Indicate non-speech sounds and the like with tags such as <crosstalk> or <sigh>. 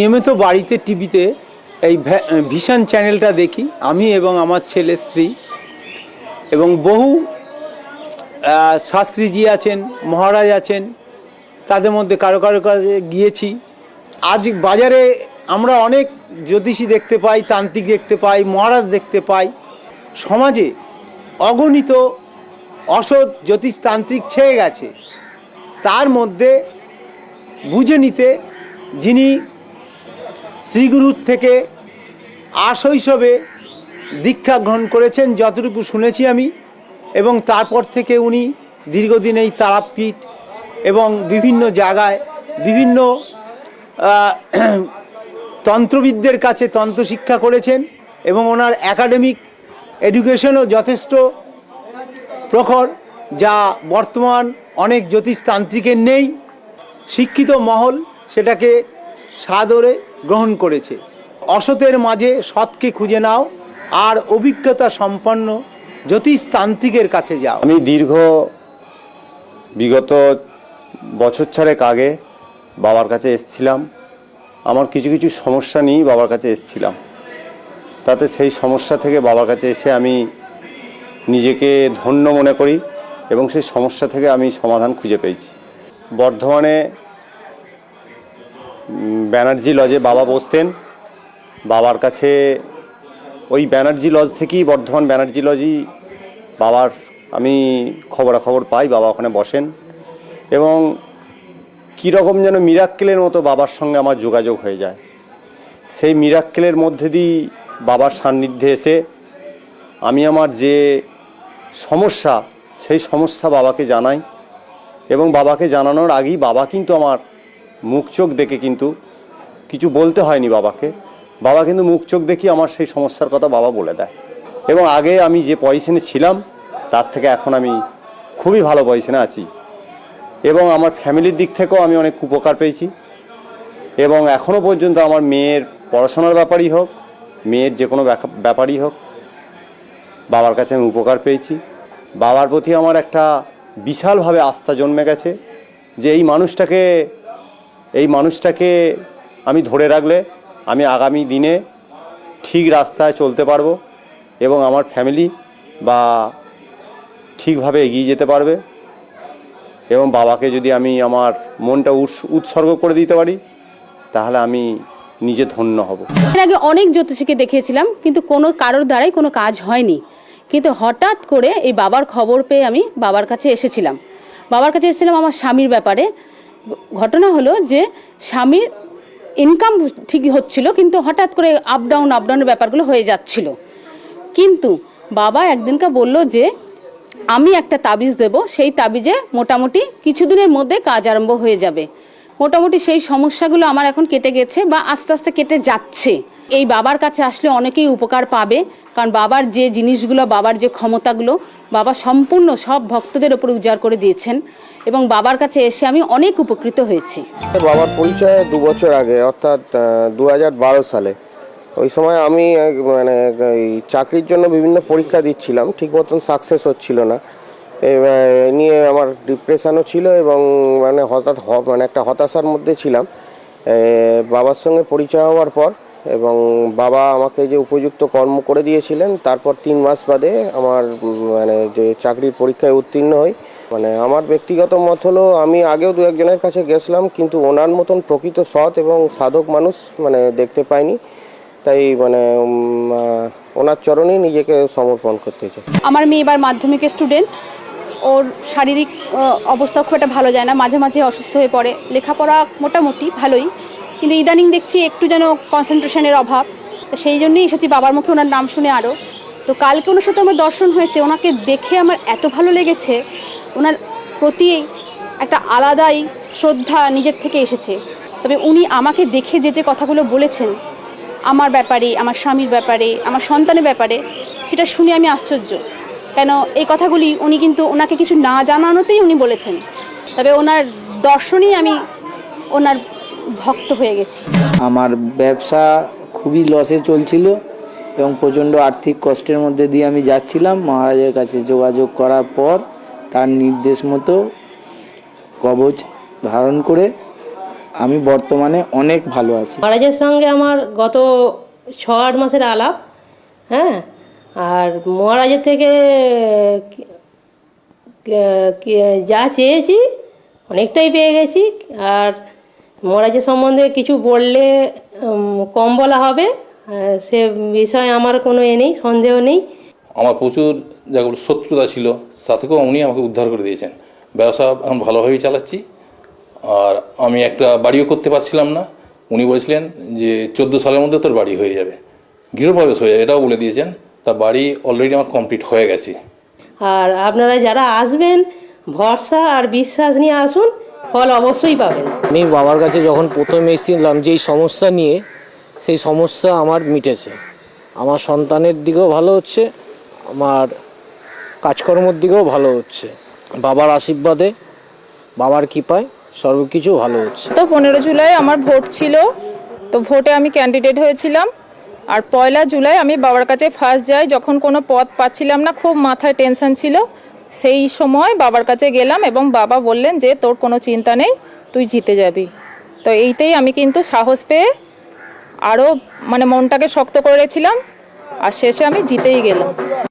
নিয়মিত বাড়িতে টিভিতে এই ভিশন চ্যানেলটা দেখি। আমি এবং আমার ছেলে, স্ত্রী এবং বহু শাস্ত্রীজি আছেন, মহারাজ আছেন, তাদের মধ্যে কারও কারও কাছে গিয়েছি। আজ বাজারে আমরা অনেক জ্যোতিষী দেখতে পাই, তান্ত্রিক দেখতে পাই, মহারাজ দেখতে পাই। সমাজে অগণিত অসৎ জ্যোতিষতান্ত্রিক ছেয়ে গেছে। তার মধ্যে বুঝে নিতে যিনি শ্রীগুরুর থেকে আশৈশবে দীক্ষা গ্রহণ করেছেন, যতটুকু শুনেছি আমি, এবং তারপর থেকে উনি দীর্ঘদিন এই তারাপীঠ এবং বিভিন্ন জায়গায় বিভিন্ন <clears throat> তন্ত্রবিদদের কাছে তন্ত্র শিক্ষা করেছেন এবং ওনার একাডেমিক এডুকেশনও যথেষ্ট প্রখর, যা বর্তমান অনেক জ্যোতিষতান্ত্রিকের নেই, শিক্ষিত মহল সেটাকে সাদরে গ্রহণ করেছে। অসতের মাঝে সৎকে খুঁজে নাও, আর অভিজ্ঞতা সম্পন্ন জ্যোতিষতান্ত্রিকের কাছে যাও। আমি দীর্ঘ, বিগত বছর ছাড়েক আগে বাবার কাছে এসছিলাম। আমার কিছু কিছু সমস্যা নিয়েই বাবার কাছে এসছিলাম। তাতে সেই সমস্যা থেকে বাবার কাছে এসে আমি নিজেকে ধন্য মনে করি এবং সেই সমস্যা থেকে আমি সমাধান খুঁজে পেয়েছি। বর্ধমানে ব্যানার্জি লজে বাবা বসতেন। বাবার কাছে ওই ব্যানার্জি লজ থেকেই বর্ধমান ব্যানার্জি লজই বাবার আমি খবরাখবর পাই, বাবা ওখানে বসেন। এবং কীরকম যেন মিরাক্কেলের মতো বাবার সঙ্গে আমার যোগাযোগ হয়ে যায়। সেই মিরাক্কেলের মধ্যে দিয়ে বাবার সান্নিধ্যে এসে আমি আমার যে সমস্যা, সেই সমস্যা বাবাকে জানাই। এবং বাবাকে জানানোর আগেই বাবা কিন্তু আমার মুখ চোখ দেখে কিন্তু কিছু বলতে হয়নি বাবাকে। বাবা কিন্তু মুখ চোখ দেখি আমার সেই সমস্যার কথা বাবা বলে দেয়। এবং আগে আমি যে পজিশনে ছিলাম, তার থেকে এখন আমি খুবই ভালো পজিশনে আছি। এবং আমার ফ্যামিলির দিক থেকেও আমি অনেক উপকার পেয়েছি। এবং এখনও পর্যন্ত আমার মেয়ের পড়াশোনার ব্যাপারই হোক, মেয়ের যে কোনো ব্যাপারই হোক, বাবার কাছে আমি উপকার পেয়েছি। বাবার প্রতি আমার একটা বিশালভাবে আস্থা জন্মে গেছে যে এই মানুষটাকে মানুষটাকে আমি ধরে রাখলে আমি আগামী দিনে ঠিক রাস্তায় চলতে পারব এবং আমার ফ্যামিলি বা ঠিকভাবে এগিয়ে যেতে পারবে এবং বাবাকে যদি আমি আমার মনটা উৎস- উৎসর্গ করে দিতে পারি, তাহলে আমি নিজে ধন্য হব। এর আগে অনেক জ্যোতিষীকে দেখিয়েছিলাম, কিন্তু কোনো কারোর দ্বারাই কোনো কাজ হয়নি। কিন্তু হঠাৎ করে এই বাবার খবর পেয়ে আমি বাবার কাছে এসেছিলাম। বাবার কাছে এসেছিলাম আমার স্বামীর ব্যাপারে। ঘটনা হলো যে স্বামীর ইনকাম ঠিক হচ্ছিল, কিন্তু হঠাৎ করে আপ ডাউন আপ ডাউনের ব্যাপারগুলো হয়ে যাচ্ছিল। কিন্তু বাবা একদিনকে বলল যে, আমি একটা তাবিজ দেব, সেই তাবিজে মোটামুটি কিছুদিনের মধ্যে কাজ আরম্ভ হয়ে যাবে। মোটামুটি সেই সমস্যাগুলো আমার এখন কেটে গেছে বা আস্তে আস্তে কেটে যাচ্ছে। এই বাবার কাছে আসলে অনেকেই উপকার পাবে, কারণ বাবার যে জিনিসগুলো, বাবার যে ক্ষমতাগুলো, বাবা সম্পূর্ণ সব ভক্তদের ওপর উজাড় করে দিয়েছেন এবং বাবার কাছে এসে আমি অনেক উপকৃত হয়েছি। বাবার পরিচয় দু বছর আগে, অর্থাৎ দু সালে। ওই সময় আমি মানে চাকরির জন্য বিভিন্ন পরীক্ষা দিচ্ছিলাম, ঠিক মতন সাকসেস হচ্ছিল না। নিয়ে আমার ডিপ্রেশনও ছিল এবং মানে হঠাৎ মানে একটা হতাশার মধ্যে ছিলাম। বাবার সঙ্গে পরিচয় হওয়ার পর এবং বাবা আমাকে যে উপযুক্ত কর্ম করে দিয়েছিলেন, তারপর তিন মাস বাদে আমার মানে যে চাকরির পরীক্ষায় উত্তীর্ণ হই। মানে আমার ব্যক্তিগত মত হলো, আমি আগেও দু একজনের কাছে গেছিলাম, কিন্তু ওনার মতন প্রকৃত সৎ এবং সাধক মানুষ মানে দেখতে পাইনি। তাই মানে ওনার চরণে নিজেকে সমর্পণ করতে চাই। আমার মেয়ে এবার মাধ্যমিকের স্টুডেন্ট ওর শারীরিক অবস্থা খুব একটা ভালো যায় না। মাঝে মাঝে অসুস্থ হয়ে পড়ে। লেখাপড়া মোটামুটি ভালোই। কিন্তু ইদানিং দেখছি একটু যেন কনসেন্ট্রেশনের অভাব। সেই জন্যই এসেছি বাবার মুখে ওনার নাম শুনে আরও তো কালকে ওনার সাথে আমার দর্শন হয়েছে, ওনাকে দেখে আমার এত ভালো লেগেছে। ওনার প্রতি একটা আলাদাই শ্রদ্ধা নিজের থেকে এসেছে। তবে উনি আমাকে দেখে যে যে কথাগুলো বলেছেন, আমার ব্যাপারে, আমার স্বামীর ব্যাপারে, আমার সন্তানের ব্যাপারে, সেটা শুনে আমি আশ্চর্য। কেন এই কথাগুলি উনি কিন্তু ওনাকে কিছু না জানানোতেই উনি বলেছেন। তবে ওনার দর্শনেই আমি ওনার ভক্ত হয়ে গেছি। আমার ব্যবসা খুবই লসে চলছিল এবং প্রচণ্ড আর্থিক কষ্টের মধ্যে দিয়ে আমি যাচ্ছিলাম। মহারাজের কাছে যোগাযোগ করার পর তার নির্দেশ মতো কবচ ধারণ করে আমি বর্তমানে অনেক ভালো আছি। মহারাজের সঙ্গে আমার গত ছ আট মাসের আলাপ হ্যাঁ? আর মহারাজের থেকে যা চেয়েছি অনেকটাই পেয়ে গেছি। আর মহারাজের সম্বন্ধে কিছু বললে কম বলা হবে। সে বিষয়ে আমার কোনো এ নেই সন্দেহ নেই। আমার প্রচুর যেগুলো শত্রুতা ছিল তা থেকেও উনি আমাকে উদ্ধার করে দিয়েছেন। ব্যবসা এখন ভালোভাবেই চালাচ্ছি। আর আমি একটা বাড়িও করতে পারছিলাম না। উনি বলেছিলেন যে চোদ্দ সালের মধ্যে তোর বাড়ি হয়ে যাবে। গৃহপ্রবেশ হয়ে যাবে এটাও বলে দিয়েছেন। তা বাড়ি অলরেডি আমার কমপ্লিট হয়ে গেছে। আর আপনারা যারা আসবেন ভরসা আর বিশ্বাস নিয়ে আসুন। ফল অবশ্যই পাবেন। আমি বাবার কাছে যখন প্রথম এসেছিলাম যেই সমস্যা নিয়ে সেই সমস্যা আমার মিটেছে। আমার সন্তানের দিকেও ভালো হচ্ছে আমার কাজকর্মের দিকেও ভালো হচ্ছে। বাবার আশীর্বাদে বাবার কৃপায় সর্বকিছু ভালো হচ্ছে। তো পনেরো জুলাই আমার ভোট ছিল তো ভোটে আমি ক্যান্ডিডেট হয়েছিলাম। আর পয়লা জুলাই আমি বাবার কাছে ফার্স্ট যাই যখন কোনো পদ পাচ্ছিলাম না খুব মাথায় টেনশন ছিল। সেই সময় বাবার কাছে গেলাম এবং বাবা বললেন যে, তোর কোনো চিন্তা নেই, তুই জিতে যাবি। তো এইতেই আমি কিন্তু সাহস পেয়ে আরও মানে মনটাকে শক্ত করেছিলাম আর শেষে আমি জিতেই গেলাম।